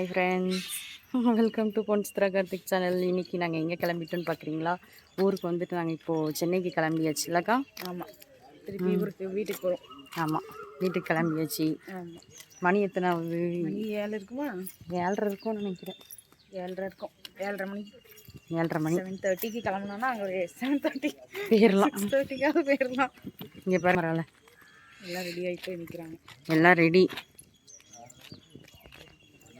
Hi friends welcome to Ponsthira Karthik channel இன்னைக்கு நாங்கள் எங்கே கிளம்பிட்டோன்னு பார்க்குறீங்களா ஊருக்கு வந்துட்டு நாங்கள் இப்போது சென்னைக்கு கிளம்பியாச்சு. இல்லைக்கா? ஆமாம் திருப்பி ஊருக்கு வீட்டுக்கு போகிறோம் ஆமாம் வீட்டுக்கு கிளம்பியாச்சு. மணி எத்தனை ஆகுது மணி ஏழு இருக்குமா? ஏழரை இருக்கும்னு நினைக்கிறேன். ஏழரை இருக்கும். ஏழரை மணி. ஏழரை மணி. செவன் தேர்ட்டிக்கு கிளம்புனோன்னா அங்கே ஒரு செவன் தேர்ட்டி போயிடலாம் தேர்ட்டிக்காவது போயிடலாம் இங்கே பாரு பரவாயில்ல எல்லாம் ரெடி ஆகிட்டு நிற்கிறாங்க எல்லாம் ரெடி திருப்பி அந்த டப்பாவோட தான் தூக்கி வச்சிருக்காங்க உங்களை செடிக்கு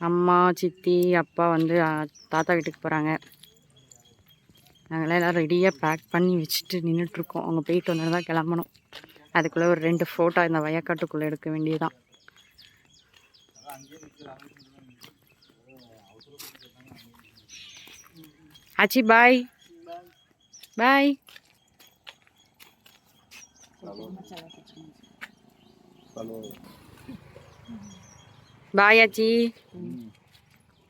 அம்மா சித்தி அப்பா வந்து தாத்தா வீட்டுக்கு போகிறாங்க நாங்களாம் எல்லாம் ரெடியாக பேக் பண்ணி வச்சுட்டு நின்றுட்டுருக்கோம் அவங்க போயிட்டு வந்தால் தான் கிளம்பணும். அதுக்குள்ளே ஒரு ரெண்டு ஃபோட்டோ இந்த வயக்காட்டுக்குள்ளே எடுக்க வேண்டியதான் ஆச்சி பாய் பாய் பாய் ஆச்சி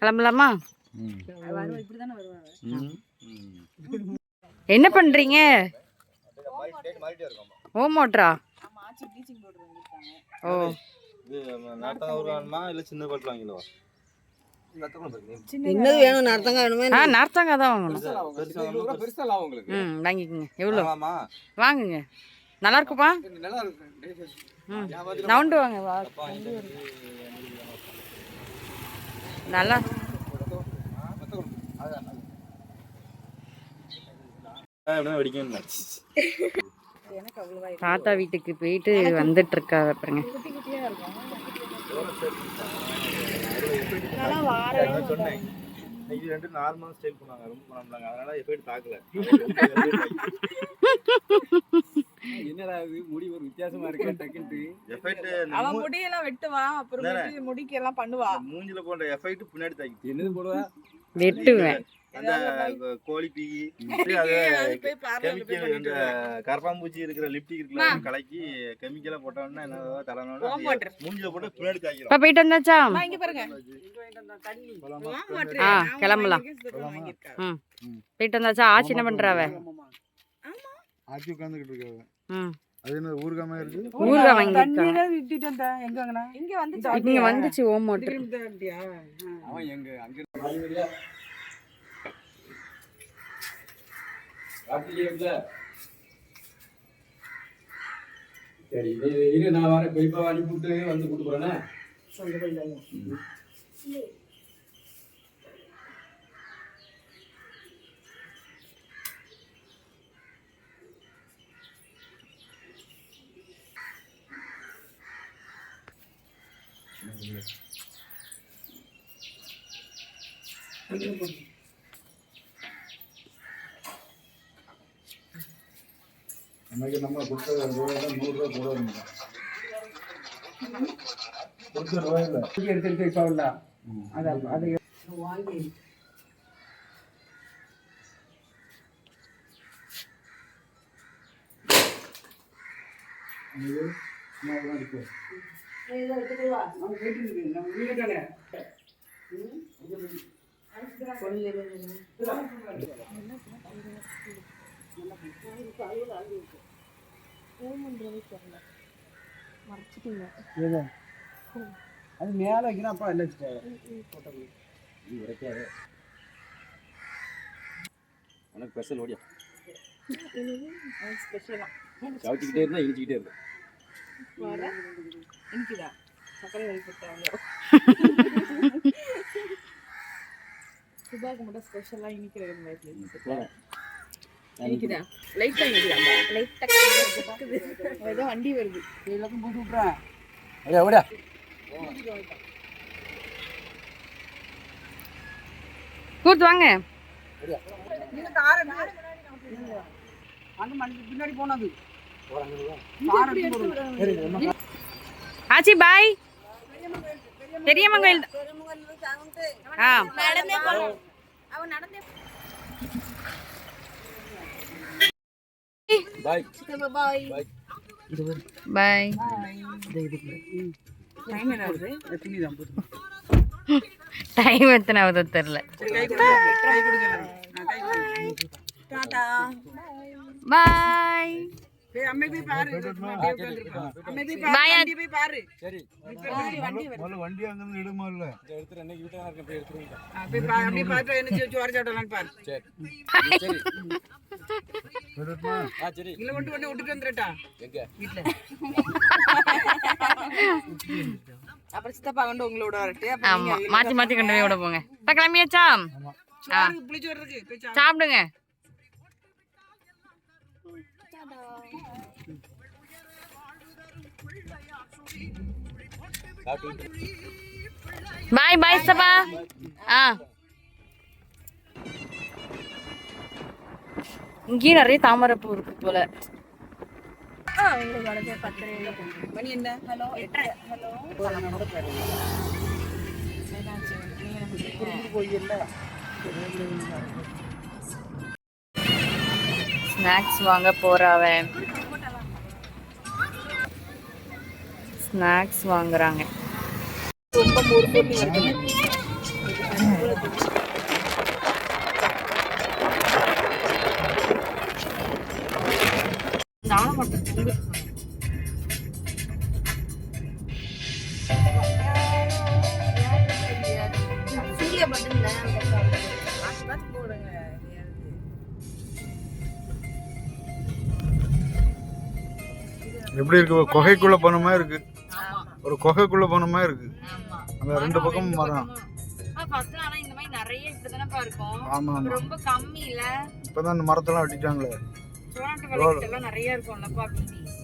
கிளம்பலாமா என்ன ப்ளீச்சிங் பவுடர் வாங்கியிருக்காங்க ஓ. என்னது வேணும் நடத்தங்க வேணுமே ஆ நார்த்தாங்க தான் வாங்கணும். ம் வாங்கிக்கோங்க. எவ்வளோ? வாங்குங்க. நல்லா இருக்குப்பா? ம். நவுண்டு வாங்க வா. நல்லா. தாத்தா வீட்டுக்கு போயிட்டு வந்துட்டு இருக்கா பாருங்க ரெண்டு நார்மல் ஸ்டைல் பண்ணாங்க ரொம்ப பண்ணாங்க அதனால எஃபெக்ட் தாக்கல. என்னடா இது? முடி ஒரு வித்தியாசமா இருக்கு டக்குன்ட்டு. எஃபெக்ட் அவன் முடியெல்லாம் வெட்டுவா அப்புறம் முடிக்கு எல்லாம் பண்ணுவா. மூஞ்சில போன்ற எஃபெக்ட் பின்னாடி தாக்கி என்னது போடுவா? வெட்டுவேன். அந்த கோழி பீ அது அது போய் பார்லர்ல போய் கெமிக்கல் இந்த கரப்பாம்பூச்சி இருக்கிற லிப்டிக் இருக்குல்ல கலக்கி கெமிக்கலா போட்டோம்னா என்ன தலைனோட வாட்டர் மூஞ்சில போட்டு பின்னாடி தாக்கிடும் இப்போ போயிட்டு வந்தாச்சா? அம்மா, இங்க பாருங்க. ஓம் வாட்டர் ஆ, நான் கிளம்பலாம். போயிட்டு வந்தாச்சா? ஆச்சி என்ன பண்ணுறாவ ஆக்கி உட்காந்துக்கிட்டு இருக்காங்க ம் அது என்ன ஊர்காம இருக்கு? ஊறுகாய் வாங்கியிருக்காங்க இங்க வந்துச்சு? இங்கே வந்துச்சு ஓம் மோட்ரு அவன் எங்க அங்க சரி இரு, நான் வரேன். இப்போ அனுப்பிவிட்டு வந்து கூட்டு போறேனே நமக்கு நம்ம கொடுத்த ரூபாய் நூறு ரூபாய் கூட இருந்தா கொடுத்த ரூபாய் இல்லை எடுத்து எடுத்து இப்போ இல்ல அது அது அது மேல வைக்கணும் அப்பா இல்லை உனக்கு ஸ்பெஷல் ஓடியா ஸ்பெஷலா கவச்சிக்கிட்டே இருந்தா இடிச்சுக்கிட்டே இருக்கு இனிக்குதா? சக்கரை வாங்கி கொடுத்தாங்க சுபாக்கு மட்டும் ஸ்பெஷலா இனிக்கிற இனிக்குதா? லைட்டா இனிக்குதா? லைட்டா ஏதோ வண்டி வருது. எல்லாத்தையும் போட்டு விட்றேன் கூத்து வாங்க. அந்த மணிக்கு பின்னாடி போனது. ஆச்சி பாய் பெரியம்மன் கோயில் ஆ. பாய் டைம் எத்தனை ஆகுதோ டாடா பாய் போய் அம்மை போய் பாரு. அம்மை போய் பாரு பாயா. வண்டி போய் பாரு. சரி. வண்டி முதல்ல வண்டி அங்கிருந்து இடுமா இல்ல? இதை எடுத்துட்டு அன்னைக்கு வீட்டில் இருக்கேன் போய் எடுத்துருங்க ஆ, போய் பா அப்படியே பார்த்து என்ன சோறு பாரு. சரி. சரி. ஆ சரி. இல்ல கொண்டு கொண்டு விட்டுட்டு வந்துடட்டா எங்க? வீட்டுல. அப்புறம் சித்தப்பா கொண்டு உங்களோட வரட்டு. ஆமா. மாத்தி மாத்தி கொண்டு போய் விட போங்க. இப்ப கிளம்பியாச்சா? சோறு புளிச்சு வர்றதுக்கு போய் சாப்பிடு. சாப்பிடுங்க. பாய். பாய் சபா. ஆ. இங்கேயும் நிறைய தாமரைப்பூ இருக்கு போல. மணி என்ன? ஹலோ எட்டரை. ஹலோ. ஸ்நாக்ஸ் வாங்க போறாவன். ஸ்நாக்ஸ் வாங்குறாங்க. ரொம்ப எப்படி இருக்கு? குகைக்குள்ள போன மாதிரி இருக்கு. ஒரு குகைக்குள்ள போன மாதிரி இருக்கு. அந்த ரெண்டு பக்கமும் மரம். ஆமா ஆமா. ரொம்ப கம்மி இல்ல? இப்பதான் அந்த மரத்தெல்லாம் வெட்டிட்டாங்களே.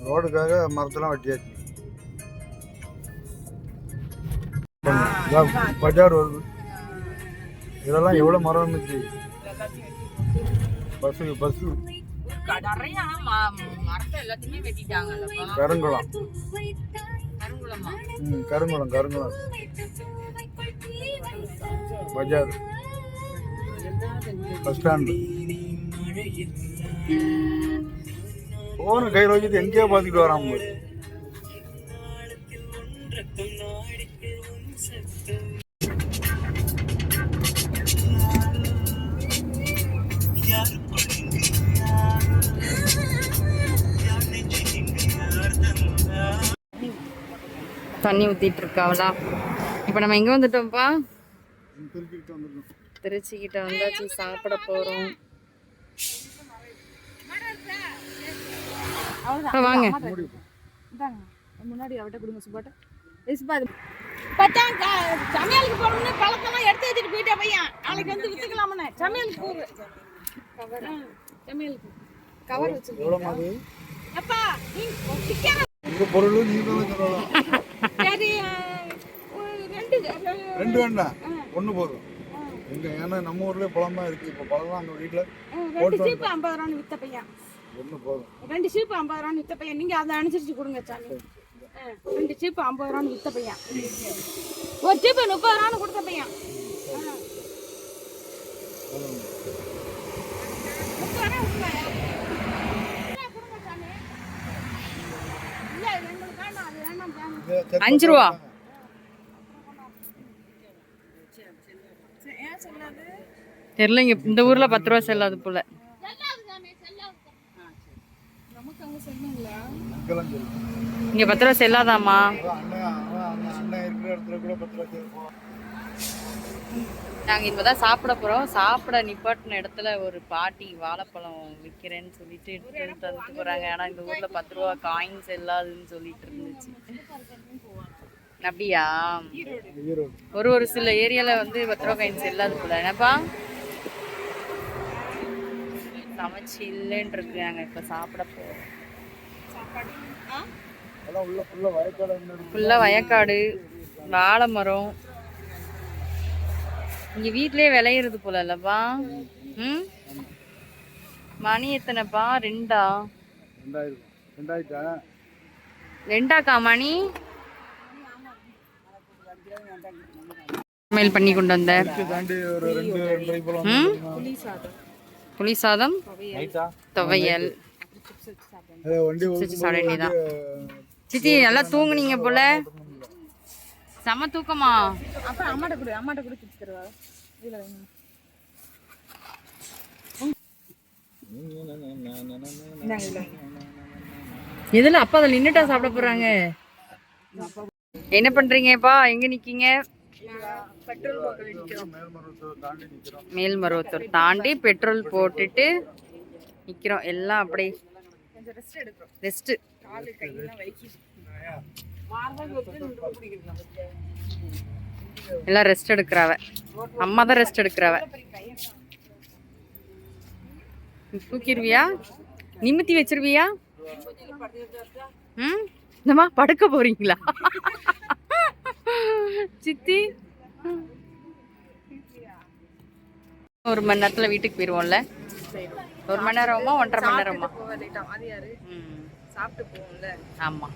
ரோடுக்காக மரத்தெல்லாம் வெட்டியாச்சு. பஜார் வருது. இதெல்லாம் எவ்வளவு மரம் இருந்துச்சு? பஸ்ஸு பஸ்ஸு நிறைய ஆனா மரத்தை எல்லாத்தையுமே வெட்டிட்டாங்கல்லப்பா கருங்குளம். கருங்குளமா? கருங்குளம் கருங்குளம். பஜார். Bus stand. போன கையில் வச்சுட்டு எங்கேயோ பார்த்துட்டு வராம போய் தண்ணி ஊத்திட்டு இருக்காவளா இப்போ நம்ம எங்க வந்துட்டோம்ப்பா. திருப்பிட்டு வந்துருக்கோம் திருச்சி கிட்ட வந்தாச்சு சாப்பிட போறோம். அப்பா, வாங்க. முன்னாடி அவட்ட கொடுங்க சுப்பாட்ட. சுப்பா பச்சான் சமையலுக்கு போகணும்னு பழத்தெல்லாம் எடுத்து வச்சுட்டு போயிட்டா பையன். நாளைக்கு வந்து வித்துக்கலாம்னு. சமையலுக்கு போகுது சமையலுக்கு கவர் வச்சு எவ்வளோ மாதிரி அப்பா நீ சிக்கன் உங்க பொருள் நீங்க தான் சொல்லலாம் சரி அஹ், ஒரு ரெண்டு வேண்டாம் ஒன்று போதும். எங்க ஏன்னா நம்ம ஊர்ல பழமா இருக்கு. இப்போ பழம்லாம் அந்த வீட்டில் ரெண்டு சீப்பு ஐம்பது ரூபான்னு வித்த பையன். ஒன்று போதும். ரெண்டு சீப்பு ஐம்பது ரூபான்னு வித்த பையன். நீங்க அதை அனுசரிச்சு கொடுங்க சாமி. ரெண்டு சீப்பு ஐம்பது ரூபான்னு வித்த பையன். ஒரு சீப்பு முப்பது ரூபான்னு கொடுத்த பையன். அஹ். முப்பது ரூபா கொடுங்க. என்ன கொடுங்க சாமி? இல்ல, இது எங்களுக்கு வேண்டாம், அது வேண்டாம் சாமி. இது செக் அஞ்சு ரூபா சரி, ஏன் சொல்லாது? தெரியலங்க இந்த ஊர்ல பத்து ரூபா செல்லாது போல. இங்க பத்து ரூபா செல்லாதாமா நாங்க இப்பதான் சாப்பிட போறோம். சாப்பிட நிப்பாட்டின இடத்துல ஒரு பாட்டி வாழைப்பழம் விற்கிறேன்னு சொல்லிட்டு எடுத்து தந்துட்டு போறாங்க. ஆனா இந்த ஊர்ல பத்து ரூபா காயின்ஸ் செல்லாதுன்னு சொல்லிட்டு இருந்துச்சு. அப்படியா? ஒரு ஒரு சில ஏரியால வந்து பத்து ரூபா காயின்ஸ் செல்லாது போல. என்னப்பா? சமைச்சு இல்லைன்னு இருக்கு நாங்க இப்ப சாப்பிட உள்ள ஃபுல்லாக வயக்காடு இருக்கு? ஃபுல்லா வயக்காடு வாழை மரம். இங்க வீட்லயே விளையிறது போல இல்லப்பா. ம்? மணி எத்தனைப்பா? ரெண்டா? ரெண்டாக்கா மணி? சமையல் பண்ணி கொண்டு வந்த புளி சாதம் துவையல். அதை வண்டி சிரிச்சு சாப்பிட வேண்டியதான் சித்தி நல்லா தூங்குனீங்க போல. செம தூக்கமா? அப்ப அம்மாட்ட கொடு அம்மாட்ட கொடு சிப்ஸ் தருவா. இதுல. எதுல அப்பா அதில் நின்னுட்டா சாப்பிட போறாங்க? என்ன பண்றீங்கப்பா? எங்க நிக்கீங்க? மேல்மருவத்தூர் தாண்டி பெட்ரோல் போட்டுட்டு நிக்கிறோம். எல்லாம் அப்படியே ரெஸ்ட் எல்லாம் ரெஸ்ட் எடுக்கிறாவ. அம்மா தான் ரெஸ்ட் எடுக்கிறாவ. தூக்கிடுவியா? நிமித்தி வச்சிருவியா? ம்? இந்தம்மா படுக்க போறீங்களா? சித்தி? ஒரு மணி நேரத்துல வீட்டுக்கு போயிருவோம்ல. ஒரு மணி நேரமா ஒன்றரை மணி நேரமா. சாப்பிட்டு போவோம்ல. ஆமா.